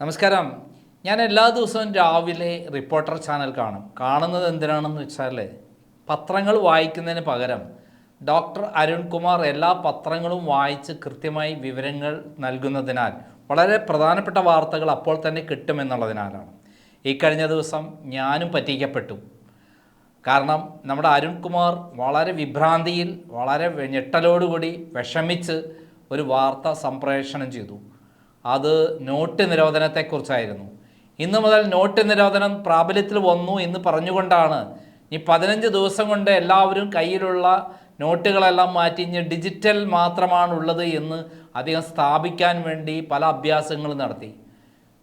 നമസ്കാരം. ഞാൻ എല്ലാ ദിവസവും രാവിലെ റിപ്പോർട്ടർ ചാനൽ കാണും. കാണുന്നത് എന്തിനാണെന്ന് വെച്ചാൽ പത്രങ്ങൾ വായിക്കുന്നതിന് പകരം ഡോക്ടർ അരുൺകുമാർ എല്ലാ പത്രങ്ങളും വായിച്ച് കൃത്യമായി വിവരങ്ങൾ നൽകുന്നതിനാൽ വളരെ പ്രധാനപ്പെട്ട വാർത്തകൾ അപ്പോൾ തന്നെ കിട്ടുമെന്നുള്ളതിനാലാണ് ഈ കഴിഞ്ഞ ദിവസം ഞാനും പറ്റിക്കപ്പെട്ടു. കാരണം നമ്മുടെ അരുൺകുമാർ വളരെ വിഭ്രാന്തിയിൽ വളരെ ഞെട്ടലോടുകൂടി വിഷമിച്ച് ഒരു വാർത്ത സംപ്രേഷണം ചെയ്തു. അത് നോട്ട് നിരോധനത്തെക്കുറിച്ചായിരുന്നു. ഇന്ന് മുതൽ നോട്ട് നിരോധനം പ്രാബല്യത്തിൽ വന്നു എന്ന് പറഞ്ഞുകൊണ്ടാണ് ഈ പതിനഞ്ച് ദിവസം കൊണ്ട് എല്ലാവരും കയ്യിലുള്ള നോട്ടുകളെല്ലാം മാറ്റി ഇനി ഡിജിറ്റൽ മാത്രമാണുള്ളത് എന്ന് അദ്ദേഹം സ്ഥാപിക്കാൻ വേണ്ടി പല അഭ്യാസങ്ങളും നടത്തി.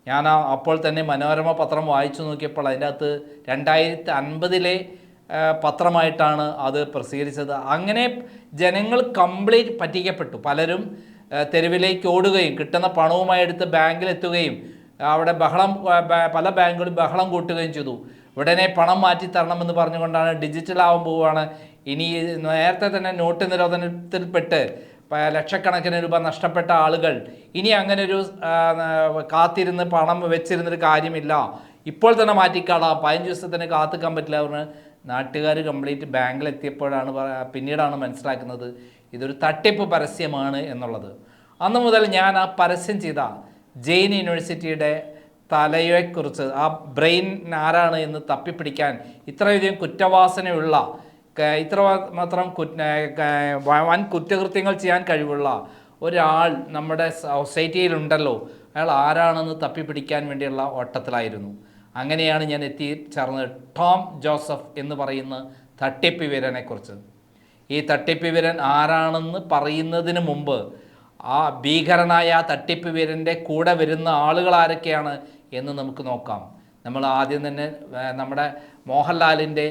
ഞാൻ അപ്പോൾ തന്നെ മനോരമ പത്രം വായിച്ചു നോക്കിയപ്പോൾ അതിന്റെ അകത്ത് രണ്ടായിരത്തി അൻപതിലെ പത്രമായിട്ടാണ് അത് പ്രസിദ്ധീകരിച്ചത്. അങ്ങനെ ജനങ്ങൾ കംപ്ലീറ്റ് പറ്റിക്കപ്പെട്ടു. പലരും തെരുവിലേക്ക് ഓടുകയും കിട്ടുന്ന പണവുമായി എടുത്ത് ബാങ്കിലെത്തുകയും അവിടെ ബഹളം പല ബാങ്കുകളും ബഹളം കൂട്ടുകയും ചെയ്തു. ഉടനെ പണം മാറ്റി തരണമെന്ന് പറഞ്ഞുകൊണ്ടാണ് ഡിജിറ്റൽ ആവാൻ പോവുകയാണ്. ഇനി നേരത്തെ തന്നെ നോട്ട് നിരോധനത്തിൽപ്പെട്ട് ലക്ഷക്കണക്കിന് രൂപ നഷ്ടപ്പെട്ട ആളുകൾ ഇനി അങ്ങനെ ഒരു കാത്തിരുന്ന് പണം വെച്ചിരുന്നൊരു കാര്യമില്ല. ഇപ്പോൾ തന്നെ മാറ്റിക്കാളാം. പതിനഞ്ച് ദിവസത്തിന് കാത്തുക്കാൻ പറ്റില്ല അവർ നാട്ടുകാർ കംപ്ലീറ്റ് ബാങ്കിലെത്തിയപ്പോഴാണ് പിന്നീടാണ് മനസ്സിലാക്കുന്നത്. ഇതൊരു തട്ടിപ്പ് പരസ്യമാണ് എന്നുള്ളത്. അന്ന് മുതൽ ഞാൻ ആ പരസ്യം ചെയ്ത ജെയിൻ യൂണിവേഴ്സിറ്റിയുടെ തലയെക്കുറിച്ച് ആ ബ്രെയിൻ ആരാണ് എന്ന് തപ്പിപ്പിടിക്കാൻ ഇത്രയധികം കുറ്റവാസനയുള്ള ഇത്ര മാത്രം വൻ കുറ്റകൃത്യങ്ങൾ ചെയ്യാൻ കഴിവുള്ള ഒരാൾ നമ്മുടെ സൊസൈറ്റിയിലുണ്ടല്ലോ. അയാൾ ആരാണെന്ന് തപ്പിപ്പിടിക്കാൻ വേണ്ടിയുള്ള ഓട്ടത്തിലായിരുന്നു. അങ്ങനെയാണ് ഞാൻ എത്തിച്ചേർന്നത് ടോം ജോസഫ് എന്ന് പറയുന്ന തട്ടിപ്പ് വീരനെക്കുറിച്ച്. ഈ തട്ടിപ്പ് വിരൻ ആരാണെന്ന് പറയുന്നതിന് മുമ്പ് ആ ഭീകരനായ തട്ടിപ്പ് വീരന്റെ കൂടെ വരുന്ന ആളുകൾ ആരൊക്കെയാണ് എന്ന് നമുക്ക് നോക്കാം. നമ്മൾ ആദ്യം തന്നെ നമ്മുടെ മോഹൻലാലിന്റെ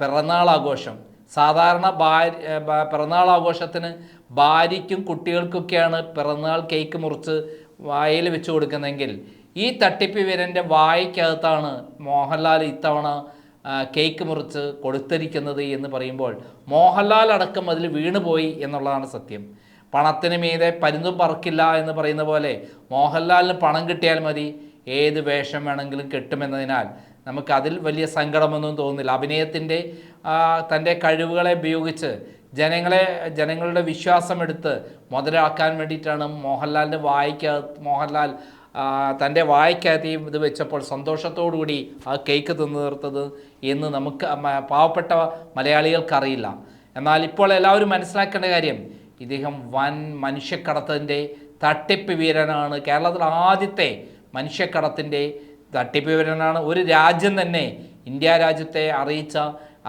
പിറന്നാൾ ആഘോഷം. സാധാരണ ഭാര്യ പിറന്നാൾ ആഘോഷത്തിന് ഭാര്യയ്ക്കും കുട്ടികൾക്കൊക്കെയാണ് പിറന്നാൾ കേക്ക് മുറിച്ച് വായിൽ വെച്ച് കൊടുക്കുന്നതെങ്കിൽ ഈ തട്ടിപ്പ് വീരന്റെ വായിക്കകത്താണ് മോഹൻലാൽ ഇത്തവണ കേക്ക് മുറിച്ച് കൊടുത്തിരിക്കുന്നത് എന്ന് പറയുമ്പോൾ മോഹൻലാൽ അടക്കം അതിൽ വീണുപോയി എന്നുള്ളതാണ് സത്യം. പണത്തിന് മീതെ പരുന്തും പറക്കില്ല എന്ന് പറയുന്ന പോലെ മോഹൻലാലിന് പണം കിട്ടിയാൽ മതി. ഏത് വേഷം വേണമെങ്കിലും കിട്ടുമെന്നതിനാൽ നമുക്ക് അതിൽ വലിയ സങ്കടമൊന്നും തോന്നുന്നില്ല. അഭിനയത്തിന്റെ തന്റെ കഴിവുകളെ ഉപയോഗിച്ച് ജനങ്ങളെ ജനങ്ങളുടെ വിശ്വാസമെടുത്ത് മുതലാക്കാൻ വേണ്ടിയിട്ടാണ് മോഹൻലാലിന്റെ വായിക്കകത്ത് മോഹൻലാൽ തന്റെ വായ്ക്കകത്ത് ഈ ഇത് വെച്ചപ്പോൾ സന്തോഷത്തോടുകൂടി ആ കേക്ക് തിന്നു തീർത്തത് എന്ന് നമുക്ക് പാവപ്പെട്ട മലയാളികൾക്കറിയില്ല. എന്നാൽ ഇപ്പോൾ എല്ലാവരും മനസ്സിലാക്കേണ്ട കാര്യം ഇദ്ദേഹം വൻ മനുഷ്യക്കടത്തിന്റെ തട്ടിപ്പ് വീരനാണ്. കേരളത്തിൽ ആദ്യത്തെ മനുഷ്യക്കടത്തിന്റെ തട്ടിപ്പ് വീരനാണ് ഒരു രാജ്യം തന്നെ ഇന്ത്യ രാജ്യത്തെ അറിയിച്ച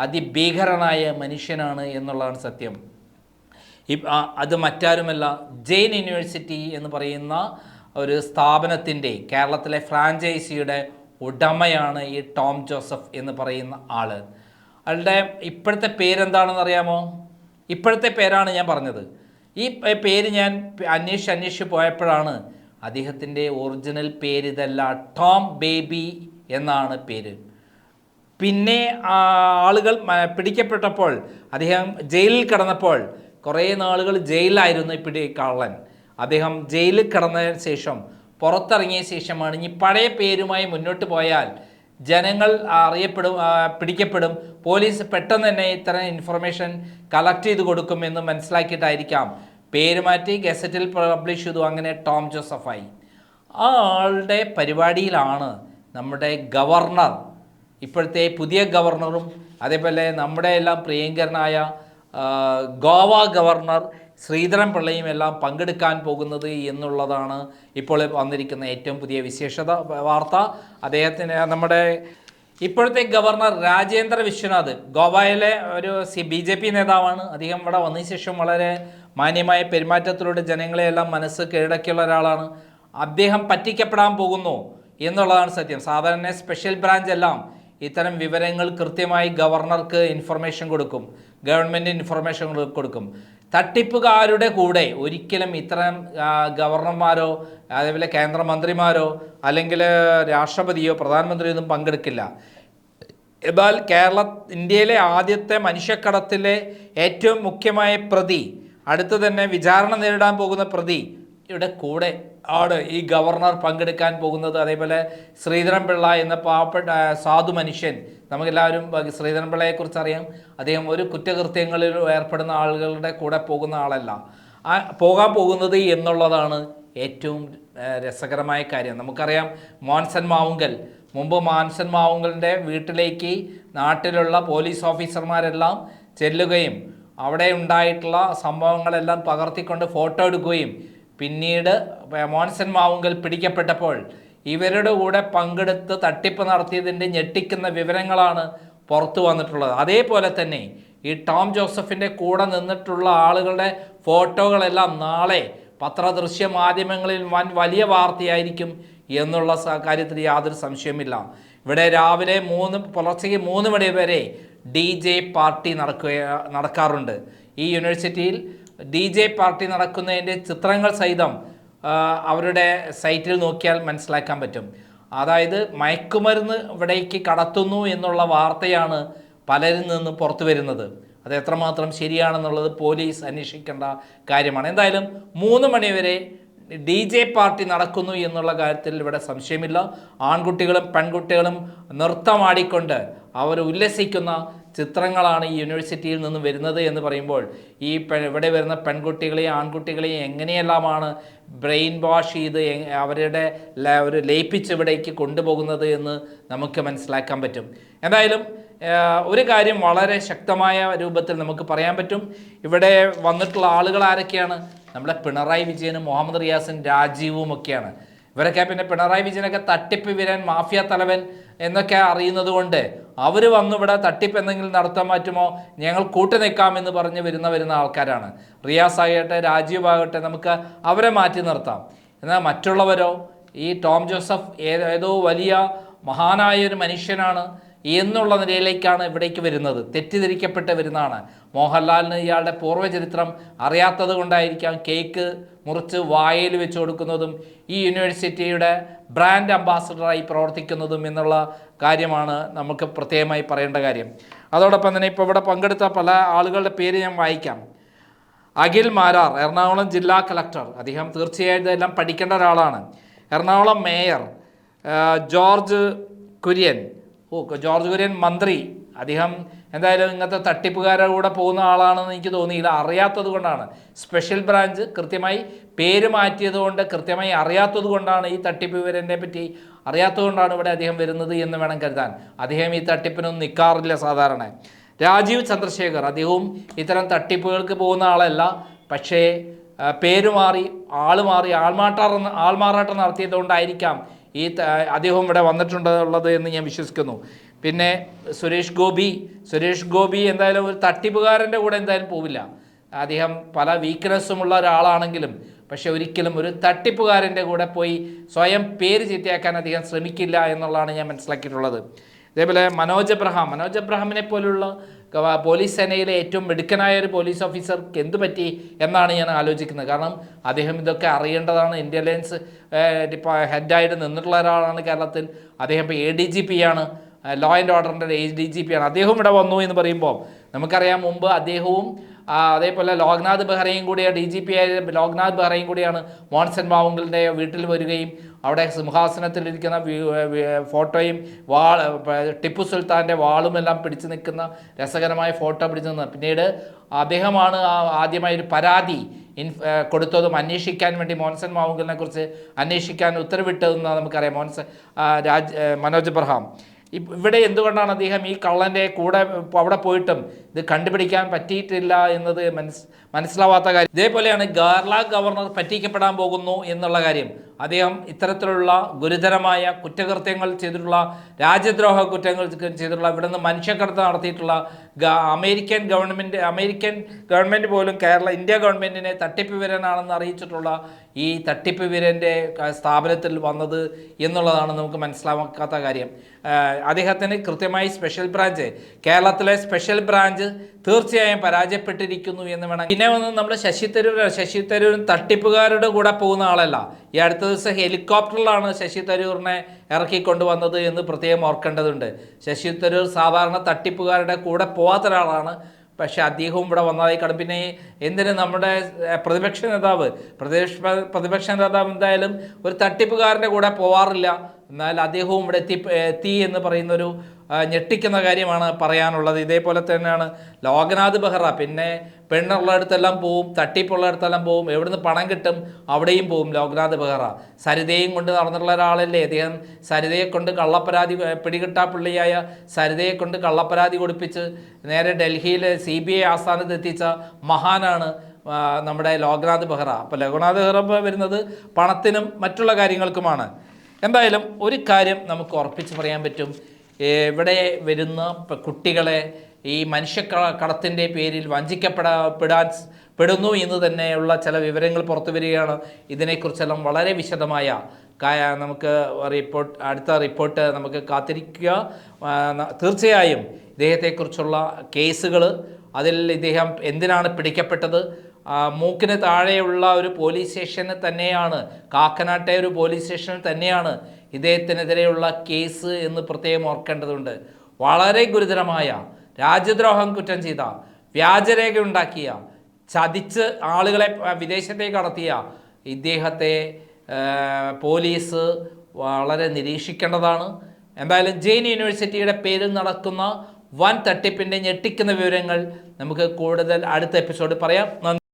അതിഭീകരനായ മനുഷ്യനാണ് എന്നുള്ളതാണ് സത്യം. അത് മറ്റാരുമല്ല ജെയിൻ യൂണിവേഴ്സിറ്റി എന്ന് പറയുന്ന ഒരു സ്ഥാപനത്തിന്റെ കേരളത്തിലെ ഫ്രാഞ്ചൈസിയുടെ ഉടമയാണ് ഈ ടോം ജോസഫ് എന്ന് പറയുന്ന ആൾ അയാളുടെ ഇപ്പോഴത്തെ പേരെന്താണെന്ന് അറിയാമോ? ഇപ്പോഴത്തെ പേരാണ് ഞാൻ പറഞ്ഞത്. ഈ പേര് ഞാൻ അന്വേഷിച്ച് അന്വേഷിച്ച് പോയപ്പോഴാണ് അദ്ദേഹത്തിന്റെ ഒറിജിനൽ പേര് ഇതല്ല ടോം ബേബി എന്നാണ് പേര്. പിന്നെ ആളുകൾ പിടിക്കപ്പെട്ടപ്പോൾ അദ്ദേഹം ജയിലിൽ കിടന്നപ്പോൾ കുറേ നാളുകൾ ജയിലിലായിരുന്നു പിടി കള്ളൻ. അദ്ദേഹം ജയിലിൽ കിടന്നതിന് ശേഷം പുറത്തിറങ്ങിയ ശേഷമാണ് ഇനി പഴയ പേരുമായി മുന്നോട്ട് പോയാൽ ജനങ്ങൾ അറിയപ്പെടും പിടിക്കപ്പെടും. പോലീസ് പെട്ടെന്ന് തന്നെ ഇത്തരം ഇൻഫർമേഷൻ കളക്ട് ചെയ്ത് കൊടുക്കുമെന്ന് മനസ്സിലാക്കിയിട്ടായിരിക്കാം. പേര് മാറ്റി ഗസറ്റിൽ പബ്ലിഷ് ചെയ്തു. അങ്ങനെ ടോം ജോസഫായി. ആ ആളുടെ പരിപാടിയിലാണ് നമ്മുടെ ഗവർണർ. ഇപ്പോഴത്തെ പുതിയ ഗവർണറും അതേപോലെ നമ്മുടെ എല്ലാം പ്രിയങ്കരനായ ഗോവ ഗവർണർ ശ്രീധരൻ പിള്ളയും എല്ലാം പങ്കെടുക്കാൻ പോകുന്നത് എന്നുള്ളതാണ് ഇപ്പോൾ വന്നിരിക്കുന്ന ഏറ്റവും പുതിയ വിശേഷത വാർത്ത. അദ്ദേഹത്തിന് നമ്മുടെ ഇപ്പോഴത്തെ ഗവർണർ രാജേന്ദ്ര വിശ്വനാഥ് ഗോവയിലെ ഒരു സി ബി ജെ പി നേതാവാണ്. അദ്ദേഹം ഇവിടെ വന്നതിന് ശേഷം വളരെ മാന്യമായ പെരുമാറ്റത്തിലൂടെ ജനങ്ങളെയെല്ലാം മനസ്സ് കീഴടക്കിയുള്ള ഒരാളാണ്. അദ്ദേഹം പറ്റിക്കപ്പെടാൻ പോകുന്നു എന്നുള്ളതാണ് സത്യം. സാധാരണ സ്പെഷ്യൽ ബ്രാഞ്ച് എല്ലാം ഇത്തരം വിവരങ്ങൾ കൃത്യമായി ഗവർണർക്ക് ഇൻഫർമേഷൻ കൊടുക്കും. ഗവൺമെന്റ് ഇൻഫർമേഷൻ കൊടുക്കും. തട്ടിപ്പുകാരുടെ കൂടെ ഒരിക്കലും ഇത്തരം ഗവർണർമാരോ അതേപോലെ കേന്ദ്രമന്ത്രിമാരോ അല്ലെങ്കിൽ രാഷ്ട്രപതിയോ പ്രധാനമന്ത്രിയോ ഒന്നും പങ്കെടുക്കില്ല. എന്നാൽ കേരള ഇന്ത്യയിലെ ആദ്യത്തെ മനുഷ്യക്കടത്തിലെ ഏറ്റവും മുഖ്യമായ പ്രതി അടുത്ത് തന്നെ വിചാരണ നേരിടാൻ പോകുന്ന പ്രതി യുടെ കൂടെ ആണ് ഈ ഗവർണർ പങ്കെടുക്കാൻ പോകുന്നത്. അതേപോലെ ശ്രീധരൻപിള്ള എന്ന പാവപ്പെട്ട സാധു മനുഷ്യൻ. നമുക്കെല്ലാവരും ശ്രീധരൻപിള്ളയെക്കുറിച്ച് അറിയാം അദ്ദേഹം ഒരു കുറ്റകൃത്യങ്ങളിൽ ഏർപ്പെടുന്ന ആളുകളുടെ കൂടെ പോകുന്ന ആളല്ല. ആ പോകാൻ പോകുന്നത് എന്നുള്ളതാണ് ഏറ്റവും രസകരമായ കാര്യം. നമുക്കറിയാം മോൻസൻ മാവുങ്കൽ. മുമ്പ് മാൻസൻ മാവുങ്കലിന്റെ വീട്ടിലേക്ക് നാട്ടിലുള്ള പോലീസ് ഓഫീസർമാരെല്ലാം ചെല്ലുകയും അവിടെ ഉണ്ടായിട്ടുള്ള സംഭവങ്ങളെല്ലാം പകർത്തിക്കൊണ്ട് ഫോട്ടോ എടുക്കുകയും പിന്നീട് മോൻസൻ മാവുങ്കൽ പിടിക്കപ്പെട്ടപ്പോൾ ഇവരുടെ കൂടെ പങ്കെടുത്ത് തട്ടിപ്പ് നടത്തിയതിന്റെ ഞെട്ടിക്കുന്ന വിവരങ്ങളാണ് പുറത്തു വന്നിട്ടുള്ളത്. അതേപോലെ തന്നെ ഈ ടോം ജോസഫിന്റെ കൂടെ നിന്നിട്ടുള്ള ആളുകളുടെ ഫോട്ടോകളെല്ലാം നാളെ പത്രദൃശ്യ മാധ്യമങ്ങളിൽ വൻ വലിയ വാർത്തയായിരിക്കും എന്നുള്ള കാര്യത്തിൽ യാതൊരു സംശയമില്ല ഇവിടെ രാവിലെ മൂന്ന് പുലർച്ചയ്ക്ക് മൂന്ന് മണി വരെ ഡി ജെ പാർട്ടി നടക്കുക നടക്കാറുണ്ട്. ഈ യൂണിവേഴ്സിറ്റിയിൽ ഡി ജെ പാർട്ടി നടക്കുന്നതിന്റെ ചിത്രങ്ങൾ സഹിതം അവരുടെ സൈറ്റിൽ നോക്കിയാൽ മനസ്സിലാക്കാൻ പറ്റും. അതായത് മയക്കുമരുന്ന് ഇവിടേക്ക് കടത്തുന്നു എന്നുള്ള വാർത്തയാണ് പലരിൽ നിന്ന് പുറത്തു വരുന്നത്. അത് എത്രമാത്രം ശരിയാണെന്നുള്ളത് പോലീസ് അന്വേഷിക്കേണ്ട കാര്യമാണ്. എന്തായാലും മൂന്ന് മണിവരെ ഡി ജെ പാർട്ടി നടക്കുന്നു എന്നുള്ള കാര്യത്തിൽ ഇവിടെ സംശയമില്ല. ആൺകുട്ടികളും പെൺകുട്ടികളും നൃത്തമാടിക്കൊണ്ട് അവർ ഉല്ലസിക്കുന്ന ചിത്രങ്ങളാണ് ഈ യൂണിവേഴ്സിറ്റിയിൽ നിന്ന് വരുന്നത് എന്ന് പറയുമ്പോൾ ഈ ഇവിടെ വരുന്ന പെൺകുട്ടികളെയും ആൺകുട്ടികളെയും എങ്ങനെയെല്ലാമാണ് ബ്രെയിൻ വാഷ് ചെയ്ത് അവരുടെ ഒരു ലയിപ്പിച്ച് ഇവിടേക്ക് കൊണ്ടുപോകുന്നത് എന്ന് നമുക്ക് മനസ്സിലാക്കാൻ പറ്റും. എന്തായാലും ഒരു കാര്യം വളരെ ശക്തമായ രൂപത്തിൽ നമുക്ക് പറയാൻ പറ്റും. ഇവിടെ വന്നിട്ടുള്ള ആളുകൾ ആരൊക്കെയാണ്? നമ്മുടെ പിണറായി വിജയനും മുഹമ്മദ് റിയാസും രാജീവും ഒക്കെയാണ്. ഇവരൊക്കെ പിന്നെ പിണറായി വിജയനൊക്കെ തട്ടിപ്പ് വീരൻ മാഫിയ തലവൻ എന്നൊക്കെ അറിയുന്നത് കൊണ്ട് അവർ വന്നിവിടെ തട്ടിപ്പ് എന്തെങ്കിലും നടത്താൻ പറ്റുമോ? ഞങ്ങൾ കൂട്ടു നിൽക്കാമെന്ന് പറഞ്ഞ് വരുന്ന വരുന്ന ആൾക്കാരാണ്. റിയാസ് ആകട്ടെ രാജീവ് ആകട്ടെ നമുക്ക് അവരെ മാറ്റി നിർത്താം. എന്നാൽ മറ്റുള്ളവരോ? ഈ ടോം ജോസഫ് ഏതോ വലിയ മഹാനായ ഒരു മനുഷ്യനാണ് എന്നുള്ള നിലയിലേക്കാണ് ഇവിടേക്ക് വരുന്നത്. തെറ്റിദ്ധരിക്കപ്പെട്ട് വരുന്നതാണ്. മോഹൻലാലിന് ഇയാളുടെ പൂർവചരിത്രം അറിയാത്തത് കൊണ്ടായിരിക്കാം കേക്ക് മുറിച്ച് വായിൽ വെച്ച് കൊടുക്കുന്നതും ഈ യൂണിവേഴ്സിറ്റിയുടെ ബ്രാൻഡ് അംബാസഡറായി പ്രവർത്തിക്കുന്നതും എന്നുള്ള കാര്യമാണ് നമുക്ക് പ്രത്യേകമായി പറയേണ്ട കാര്യം. അതോടൊപ്പം തന്നെ ഇപ്പോൾ ഇവിടെ പങ്കെടുത്ത പല ആളുകളുടെ പേര് ഞാൻ വായിക്കാം. അഖിൽ മാരാർ എറണാകുളം ജില്ലാ കളക്ടർ. അദ്ദേഹം തീർച്ചയായും ഇതെല്ലാം പഠിക്കേണ്ട ഒരാളാണ്. Ernakulam mayor George Kurian. ഓ ജോർജ് കുര്യൻ മന്ത്രി. അദ്ദേഹം എന്തായാലും ഇങ്ങനത്തെ തട്ടിപ്പുകാരുടെ കൂടെ പോകുന്ന ആളാണെന്ന് എനിക്ക് തോന്നിയില്ല. അറിയാത്തത് കൊണ്ടാണ്. സ്പെഷ്യൽ ബ്രാഞ്ച് കൃത്യമായി പേര് മാറ്റിയത് കൊണ്ട് കൃത്യമായി അറിയാത്തത് കൊണ്ടാണ് ഈ തട്ടിപ്പ് വിവരനെ പറ്റി അറിയാത്തത് കൊണ്ടാണ് ഇവിടെ അദ്ദേഹം വരുന്നത് എന്ന് വേണം കരുതാൻ. അദ്ദേഹം ഈ തട്ടിപ്പിനൊന്നും നിൽക്കാറില്ല സാധാരണ. രാജീവ് ചന്ദ്രശേഖർ അദ്ദേഹവും ഇത്തരം തട്ടിപ്പുകൾക്ക് പോകുന്ന ആളല്ല. പക്ഷേ പേര് മാറി ആൾ മാറി ആൾമാട്ടാർ ആൾമാറാട്ടം നടത്തിയതുകൊണ്ടായിരിക്കാം ഈ അദ്ദേഹം ഇവിടെ വന്നിട്ടുണ്ടെന്നുള്ളത് എന്ന് ഞാൻ വിശ്വസിക്കുന്നു. പിന്നെ സുരേഷ് ഗോപി സുരേഷ് ഗോപി എന്തായാലും ഒരു തട്ടിപ്പുകാരന്റെ കൂടെ എന്തായാലും പോവില്ല. അദ്ദേഹം പല വീക്ക്നെസ്സുമുള്ള ഒരാളാണെങ്കിലും പക്ഷെ ഒരിക്കലും ഒരു തട്ടിപ്പുകാരന്റെ കൂടെ പോയി സ്വയം പേര് ചീത്തയാക്കാൻ അദ്ദേഹം ശ്രമിക്കില്ല എന്നുള്ളതാണ് ഞാൻ മനസ്സിലാക്കിയിട്ടുള്ളത്. അതേപോലെ മനോജ് എബ്രഹാം മനോജ് എബ്രഹാമിനെ പോലുള്ള പോലീസ് സേനയിലെ ഏറ്റവും മിടുക്കനായ ഒരു പോലീസ് ഓഫീസർക്ക് എന്ത് പറ്റി എന്നാണ് ഞാൻ ആലോചിക്കുന്നത്. കാരണം അദ്ദേഹം ഇതൊക്കെ അറിയേണ്ടതാണ്. ഇന്റലിജൻസ് ഇപ്പോൾ ഹെഡായിട്ട് നിന്നിട്ടുള്ള ഒരാളാണ് കേരളത്തിൽ. അദ്ദേഹം ഇപ്പോൾ എ ഡി ജി പി ആണ്. ലോ ആൻഡ് ഓർഡറിന്റെ എ ഡി ജി പി ആണ്. അദ്ദേഹം ഇവിടെ വന്നു എന്ന് പറയുമ്പോൾ നമുക്കറിയാം മുമ്പ് അദ്ദേഹവും അതേപോലെ ലോക്നാഥ് ബെഹ്റയും കൂടിയാണ് ഡി ജി പി ആയ ലോക്നാഥ് ബെഹ്റയും കൂടിയാണ് മോൺസൺ മാവുങ്കലിന്റെ വീട്ടിൽ വരികയും അവിടെ സിംഹാസനത്തിലിരിക്കുന്ന ഫോട്ടോയും വാൾ ടിപ്പു സുൽത്താന്റെ വാളുമെല്ലാം പിടിച്ചു നിൽക്കുന്ന രസകരമായ ഫോട്ടോ പിടിച്ചു നിന്ന്. പിന്നീട് അദ്ദേഹമാണ് ആദ്യമായി ഒരു പരാതി ഇൻ കൊടുത്തതും അന്വേഷിക്കാൻ വേണ്ടി മോൻസൺ മാവുങ്കലിനെ കുറിച്ച് അന്വേഷിക്കാൻ ഉത്തരവിട്ടതെന്ന് നമുക്കറിയാം. മോൻസൺ രാജ് മനോജ് എബ്രഹാം ഇവിടെ എന്തുകൊണ്ടാണ് അദ്ദേഹം ഈ കള്ളന്റെ കൂടെ അവിടെ പോയിട്ടും ഇത് കണ്ടുപിടിക്കാൻ പറ്റിയിട്ടില്ല എന്നത് മനസ് മനസ്സിലാവാത്ത കാര്യം. ഇതേപോലെയാണ് ഗാർല ഗവർണർ പറ്റിക്കപ്പെടാൻ പോകുന്നു എന്നുള്ള കാര്യം. അദ്ദേഹം ഇത്തരത്തിലുള്ള ഗുരുതരമായ കുറ്റകൃത്യങ്ങൾ ചെയ്തിട്ടുള്ള രാജ്യദ്രോഹ കുറ്റങ്ങൾ ചെയ്തിട്ടുള്ള ഇവിടെ നിന്ന് മനുഷ്യക്കടത്ത് നടത്തിയിട്ടുള്ള അമേരിക്കൻ ഗവൺമെന്റ് അമേരിക്കൻ ഗവൺമെന്റ് പോലും കേരള ഇന്ത്യ ഗവൺമെന്റിനെ തട്ടിപ്പ് വിരനാണെന്ന് അറിയിച്ചിട്ടുള്ള ഈ തട്ടിപ്പ് വിരന്റെ സ്ഥാപനത്തിൽ വന്നത് എന്നുള്ളതാണ് നമുക്ക് മനസ്സിലാക്കാത്ത കാര്യം. അദ്ദേഹത്തിന് കൃത്യമായി സ്പെഷ്യൽ ബ്രാഞ്ച് കേരളത്തിലെ സ്പെഷ്യൽ ബ്രാഞ്ച് തീർച്ചയായും പരാജയപ്പെട്ടിരിക്കുന്നു എന്ന് വേണം പിന്നെ വന്ന് നമ്മൾ ശശി തരൂർ ശശി തരൂരും തട്ടിപ്പുകാരുടെ കൂടെ പോകുന്ന ആളല്ല. ഈ അടുത്ത ദിവസം ഹെലികോപ്റ്ററിലാണ് ശശി തരൂറിനെ ഇറക്കിക്കൊണ്ടുവന്നത് എന്ന് പ്രത്യേകം ഓർക്കേണ്ടതുണ്ട്. ശശി തരൂർ സാധാരണ തട്ടിപ്പുകാരുടെ കൂടെ പോകാത്ത ഒരാളാണ്. പക്ഷെ അദ്ദേഹവും ഇവിടെ വന്നതായി കാണും. പിന്നെ എന്തിന് നമ്മുടെ പ്രതിപക്ഷ നേതാവ്? പ്രതിപക്ഷ പ്രതിപക്ഷ നേതാവ് എന്തായാലും ഒരു തട്ടിപ്പുകാരന്റെ കൂടെ പോവാറില്ല. എന്നാൽ അദ്ദേഹവും ഇവിടെ എത്തി എത്തി എന്ന് പറയുന്നൊരു ഞെട്ടിക്കുന്ന കാര്യമാണ് പറയാനുള്ളത്. ഇതേപോലെ തന്നെയാണ് ലോകനാഥ് ബെഹ്റ. പിന്നെ പെണ്ണുള്ളിടത്തെല്ലാം പോവും തട്ടിപ്പുള്ളിടത്തെല്ലാം പോവും എവിടുന്ന് പണം കിട്ടും അവിടെയും പോവും ലോകനാഥ് ബെഹ്റ. സരിതയും കൊണ്ട് നടന്നിട്ടുള്ള ഒരാളല്ലേ? അദ്ദേഹം സരിതയെ കൊണ്ട് കള്ളപ്പരാതി പിടികിട്ടാ പുള്ളിയായ സരിതയെ കൊണ്ട് കള്ളപ്പരാതി കൊടുപ്പിച്ച് നേരെ ഡൽഹിയിലെ സി ബി ഐ ആസ്ഥാനത്ത് എത്തിച്ച മഹാനാണ് നമ്മുടെ ലോകനാഥ് ബെഹ്റ. അപ്പോൾ ലോകനാഥ് ബെഹ്റ വരുന്നത് പണത്തിനും മറ്റുള്ള കാര്യങ്ങൾക്കുമാണ്. എന്തായാലും ഒരു കാര്യം നമുക്ക് ഉറപ്പിച്ച് പറയാൻ പറ്റും. ഇവിടെ വരുന്ന കുട്ടികളെ ഈ മനുഷ്യ കടത്തിന്റെ പേരിൽ വഞ്ചിക്കപ്പെടാൻ പെടുന്നു എന്ന് തന്നെയുള്ള ചില വിവരങ്ങൾ പുറത്തു വരികയാണ്. ഇതിനെക്കുറിച്ചെല്ലാം വളരെ വിശദമായ നമുക്ക് റിപ്പോർട്ട് അടുത്ത റിപ്പോർട്ട് നമുക്ക് കാത്തിരിക്കുക. തീർച്ചയായും ഇദ്ദേഹത്തെക്കുറിച്ചുള്ള കേസുകൾ അതിൽ ഇദ്ദേഹം എന്തിനാണ് പിടിക്കപ്പെട്ടത്? മൂക്കിന് താഴെയുള്ള ഒരു പോലീസ് സ്റ്റേഷന് തന്നെയാണ് കാക്കനാട്ടെ ഒരു പോലീസ് സ്റ്റേഷനിൽ തന്നെയാണ് ഇദ്ദേഹത്തിനെതിരെയുള്ള കേസ് എന്ന് പ്രത്യേകം ഓർക്കേണ്ടതുണ്ട്. വളരെ ഗുരുതരമായ രാജ്യദ്രോഹം കുറ്റം ചെയ്ത വ്യാജരേഖ ഉണ്ടാക്കിയ ചതിച്ച് ആളുകളെ വിദേശത്തേക്ക് കടത്തിയ ഇദ്ദേഹത്തെ പോലീസ് വളരെ നിരീക്ഷിക്കേണ്ടതാണ്. എന്തായാലും ജെയിൻ യൂണിവേഴ്സിറ്റിയുടെ പേരിൽ നടക്കുന്ന വൻ തട്ടിപ്പിന്റെ ഞെട്ടിക്കുന്ന വിവരങ്ങൾ നമുക്ക് കൂടുതൽ അടുത്ത എപ്പിസോഡ് പറയാം. നന്ദി.